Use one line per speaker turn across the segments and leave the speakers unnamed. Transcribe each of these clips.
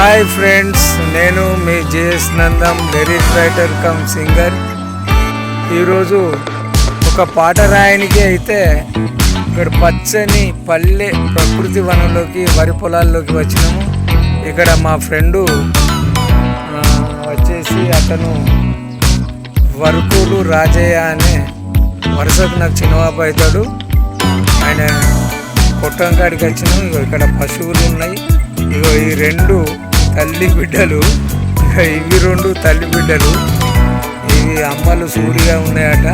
Hi friends నేను మీ JS Nandam lyric writer cum singer. ఈరోజు ఒక పాట రాయనికి అయితే ఇక్కడ పచ్చని పల్లె ప్రకృతి వనంలోకి వరి పొలాల్లోకి వచ్చినాము. ఇక్కడ మా ఫ్రెండు వచ్చేసి అతను వరకులు రాజయ్య అనే వరుసకు నాకు చిన్నవాపు అవుతాడు. ఆయన కొట్టం కాడికి వచ్చినాం ఇగో ఇక్కడ పశువులు ఉన్నాయి. ఇగో ఈ రెండు తల్లి బిడ్డలు. ఇవి రెండు తల్లి బిడ్డలు. ఇవి అమ్మలు సూరిగా ఉన్నాయట.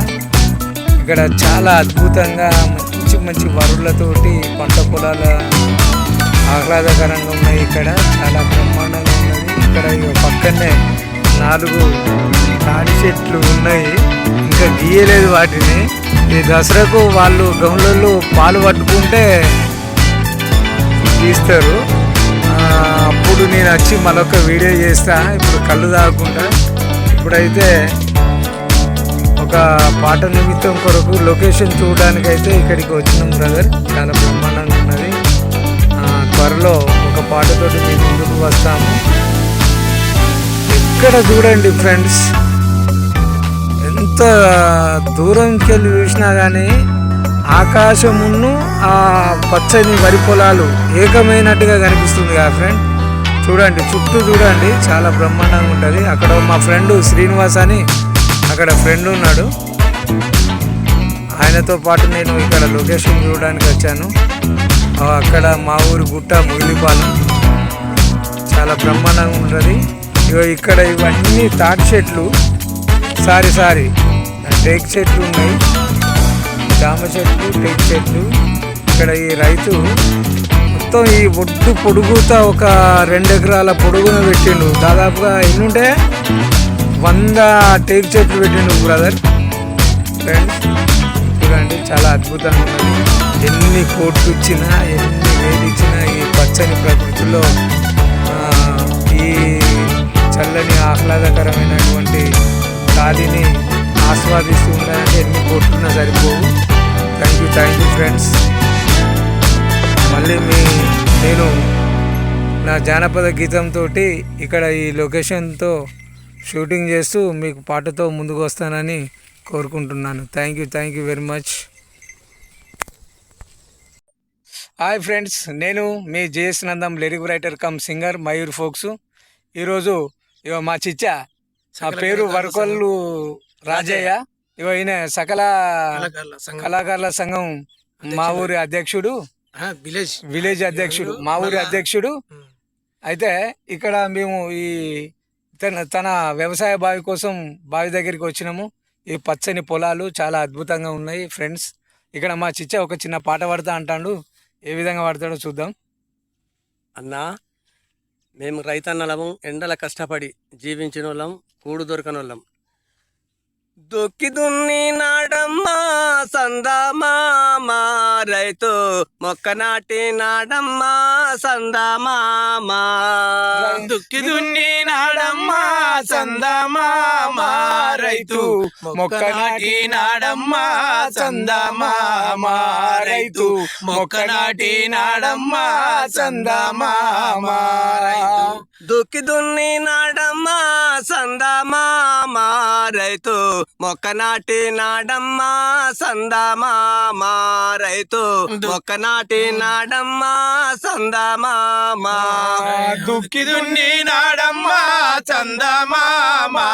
ఇక్కడ చాలా అద్భుతంగా మంచి మంచి వరులతోటి పంట పొలాల ఆహ్లాదకరంగా ఉన్నాయి ఇక్కడ. చాలా బ్రహ్మాండంగా ఉన్నది. ఇక్కడ పక్కనే నాలుగు తాడి చెట్లు ఉన్నాయి. ఇంకా గీయలేదు వాటిని. ఈ దసరాకు వాళ్ళు గౌన్లలో పాలు పట్టుకుంటే తీస్తారు అప్పుడు నేను వచ్చి మరొక వీడియో చేస్తా. ఇప్పుడు కళ్ళు తాగకుండా ఇప్పుడైతే ఒక పాట నిమిత్తం కొరకు లొకేషన్ చూడడానికి అయితే ఇక్కడికి వచ్చినాం బ్రదర్. చాలా బ్రహ్మాండంగా ఉన్నది. త్వరలో ఒక పాటతో మీ ముందుకు వస్తాము. ఎక్కడ చూడండి ఫ్రెండ్స్. ఎంత దూరంకి వెళ్ళి చూసినా కానీ ఆకాశమును ఆ పచ్చని వరి పొలాలు ఏకమైనట్టుగా కనిపిస్తుంది కదా ఫ్రెండ్ చూడండి చుట్టూ చూడండి చాలా బ్రహ్మాండంగా ఉంటుంది. అక్కడ మా ఫ్రెండ్ శ్రీనివాస్ అని అక్కడ ఫ్రెండ్ ఉన్నాడు. ఆయనతో పాటు నేను ఇక్కడ లొకేషన్ చూడడానికి వచ్చాను. అక్కడ మా ఊరు గుట్ట ముగిలిపాలెం. చాలా బ్రహ్మాండంగా ఉంటుంది. ఇగో ఇక్కడ ఇవన్నీ తాటి చెట్లు. సారీ సారీ టేక్ చెట్లు ఉన్నాయి. జామ చెట్లు టేక్ చెట్లు ఇక్కడ ఈ రైతు మొత్తం ఈ ఒడ్డు పొడుగుతా ఒక రెండు ఎకరాల పొడుగున పెట్టిండు. దాదాపుగా ఎన్నుంటే వంద టేక్ చెట్లు పెట్టిండు బ్రదర్. ఫ్రెండ్స్ చూడండి చాలా అద్భుతంగా ఉన్నది. ఎన్ని కోట్లు ఇచ్చినా ఎన్ని వేలు ఇచ్చినా ఈ పచ్చని ప్రకృతిలో ఈ చల్లని ఆహ్లాదకరమైనటువంటి గాలిని ఆస్వాదిస్తూ ఉండాలంటే ఎన్ని కోట్లున్నా సరిపోవు. Thank you thank you friends మళ్ళీ మీ నేను నా జానపద గీతంతో ఇక్కడ ఈ లొకేషన్తో షూటింగ్ చేస్తూ మీకు పాటతో ముందుకు వస్తానని కోరుకుంటున్నాను. Thank you thank you very much hi friends నేను మీ JS Nandam lyric writer cum singer Mayur folks ఈరోజు మా చిచ్చా ఆ పేరు వరకొల్లు రాజయ్య ఇగో ఈయన సకల కళాకారుల సంఘం. మా ఊరి అధ్యక్షుడు.
విలేజ్.
విలేజ్ అధ్యక్షుడు మా ఊరి అధ్యక్షుడు. అయితే ఇక్కడ మేము ఈ తన తన వ్యవసాయ బావి కోసం బావి దగ్గరికి వచ్చినాము. ఈ పచ్చని పొలాలు చాలా అద్భుతంగా ఉన్నాయి ఫ్రెండ్స్ ఇక్కడ మా చిచ్చ ఒక చిన్న పాట పాడతా అంటాడు. ఏ విధంగా పాడతాడో చూద్దాం.
అన్నా మేము రైతన్నలము ఎండల కష్టపడి జీవించిన వాళ్ళం కూడు దొరకనోళ్ళం. దొక్కి దున్ని నాడమ్మా సందమామా రైతు మొక్క నాటి నాడమ్మా సందమామా
దుక్కి దున్ని నాడమ్మా సందమామా రైతు మొక్క నాటి నాడమ్మా సందమామా రైతు మొక్క నాటి నాడమ్మా సందమామా
దుక్కి దున్ని నాడమ్మా సందమామా రైతు మొక్క నాటి నాడమ్మా సందమామా రైతు మొక్క నాటి నాడమ్మా సందమామా
దుక్కి దున్ని నాడమ్మా చందమామా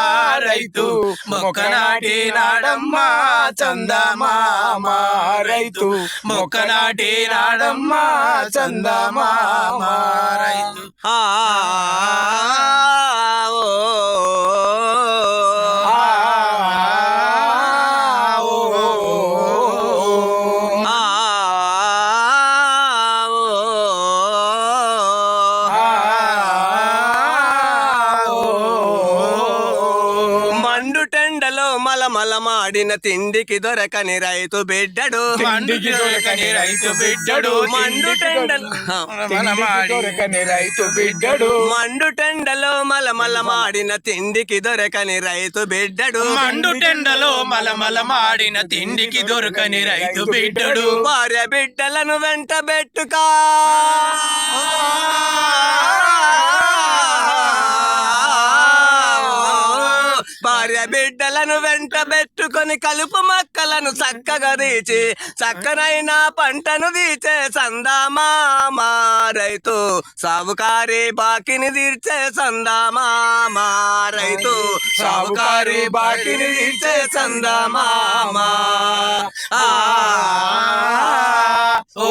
రైతు మొక్క నాటి నాడమ్మా చందమామా రైతు మొక్క నాటి నాడమ్మా చందమామా రైతు
ఓ ఆ టెండలో మలమల మాడిన తిండికి దొరకని రైతు బిడ్డడు.
తిండికి దొరకని రైతు బిడ్డడు.
మండు టెండలో.
దొరకని రైతు బిడ్డడు.
మండు టెండలో మలమల మాడిన తిండికి దొరకని రైతు బిడ్డడు.
మండు టెండలో మలమల మాడిన తిండికి దొరకని రైతు బిడ్డడు.
భార్య బిడ్డలను వెంట పెట్టుకా. భార్య బిడ్డలను వెంట పెట్టుకొని కలుపు మొక్కలను చక్కగా తీచి చక్కనైన పంటను తీర్చే సందామామా రైతు. సావుకారి బాకిని తీర్చే సందామామా రైతు. సావుకారి బాకిని తీర్చే సందామామా
ఓ.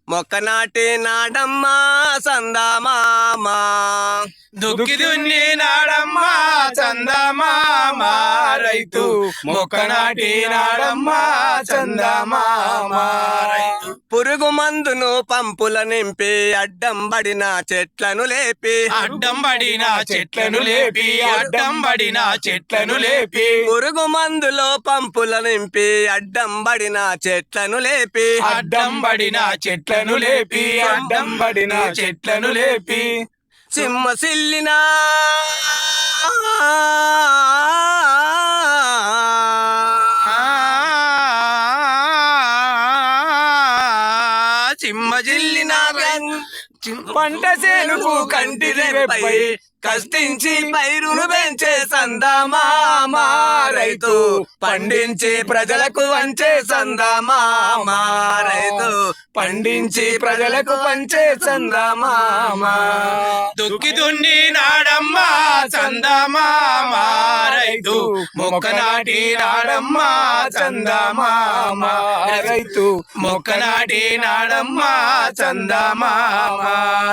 మొక్క నాటి నాడమ్మా సందామామా
దుక్కి దున్ని నాడమ్మా చందమామ. రైతు మొక్క నాటి నాడమ్మా చందమామ. రైతు
పురుగు మందును పంపుల నింపి అడ్డం పడిన చెట్లను లేపి.
అడ్డం పడిన చెట్లను లేపి అడ్డం పడిన చెట్లను లేపి.
పురుగు మందులో పంపుల నింపి అడ్డం పడిన చెట్లను లేపి.
అడ్డం పడిన చెట్లను లేపి అడ్డం పడిన చెట్లను లేపి.
సింహ సిల్లిన
చిమ్మ జిల్లిన
పంట చేనుకు కంటి రెప్పై కష్టించి పైరులు పెంచే సందామామా రైతు. పండించి ప్రజలకు వంచే సందామామా రైతు. పండించి ప్రజలకు పంచే సందామామా
దుక్కి దున్ని నాడమ్మా చందమామ రైతు. మొక్క నాటి నాడమ్మా చందమామ రైతు. మొక్క నాటి నాడమ్మా చందమామ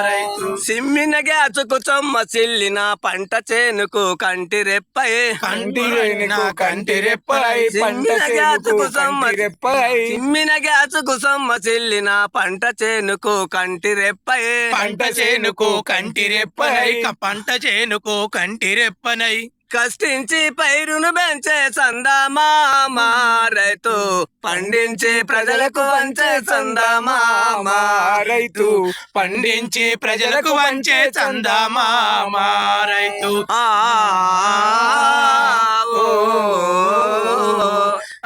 రైతు.
సిమ్మిన గ్యాచుకు చొమ్మ సిల్లిన పంట చేనుకు కంటి రెప్పై.
కంటి రేణుకు కంటి రెప్పై. పంట
సిమ్మిన గ్యాచుకు
చేనుకు
సొమ్మ
కంటి రెప్పై.
సిమ్మిన గ్యాచుకు సొమ్మ సిల్లిన పంట చేనుకు కంటి రెప్పై.
పంట చేనుకు కంటి రెప్పనై పంట చేనుకు కంటి రెప్పనై.
కష్టించి పైరును పెంచే సందామామా రైతు పండించి ప్రజలకు పంచే సందామామా
రైతు పండించి ప్రజలకు వంచే చందమామ రైతు
ఆ ఓ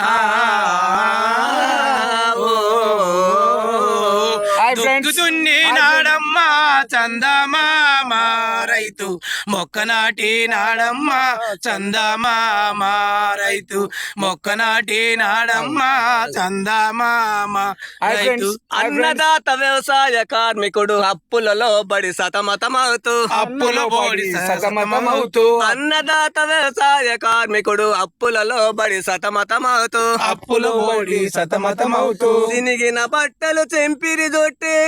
ఆ
ఓ.
హాయ్ ఫ్రెండ్స్
దున్ని నాడమ్మా చందమామ రైతు. మొక్క నాటి నాడమ్మా చందమామ రైతు. మొక్క నాటి నాడమ్మా చందమామ రైతు.
అన్నదాత వ్యవసాయ కార్మికుడు అప్పులలో బడి సతమతమవుతూ.
అప్పుల బోడి సతమతమవుతూ.
అన్నదాత వ్యవసాయ కార్మికుడు అప్పులలో బడి సతమతమవుతూ.
అప్పుల బోడి సతమతమవుతూ.
చినిగిన బట్టలు చెంపిరి దొట్టి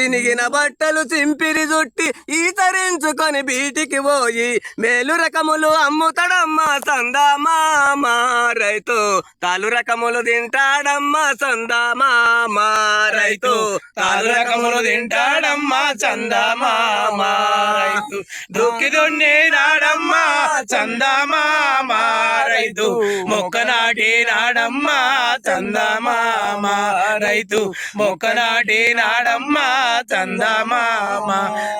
చినిగిన బట్టలు చింపిరి జుట్టి ఈతరించుకొని బీటికి పోయి మేలు రకములు అమ్ముతాడమ్మా సందామామా రైతు. తాలు రకములు తింటాడమ్మా సందామామా రైతు.
తాలు రకములు తింటాడమ్మా చందమామ రైతు. దుక్కి దున్ని నాడమ్మా రైతు. మొక్క నాడమ్మా చందమామ. రైతు మొక్క నాడమ్మా చందమామ.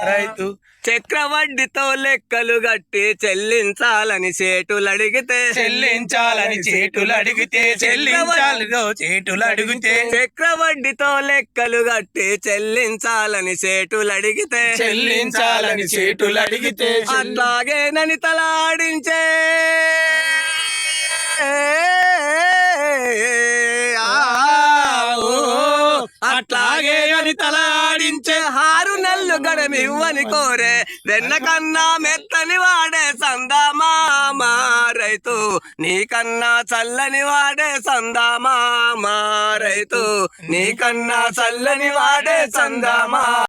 రైతు
చక్రవడ్డీతో లెక్కలు గట్టి చెల్లించాలని చేటులు అడిగితే
చెల్లించాలని చేటులు అడిగితే చెల్లించాలిలో చేటులు అడిగితే
చక్రవడ్డీతో లెక్కలు గట్టి చెల్లించాలని చేటులు అడిగితే
చెల్లించాలని చేటులు అడిగితే
అట్లాగేనని తలాడించే ఆ, ఓ,
అట్లాగే అని తలాడించే
హారు నెల్లు గడమివ్వని కోరే. వెన్న కన్నా మెత్తని వాడే సందామా రైతు. నీకన్నా చల్లని వాడే సందామా రైతు. నీకన్నా చల్లని వాడే సందామా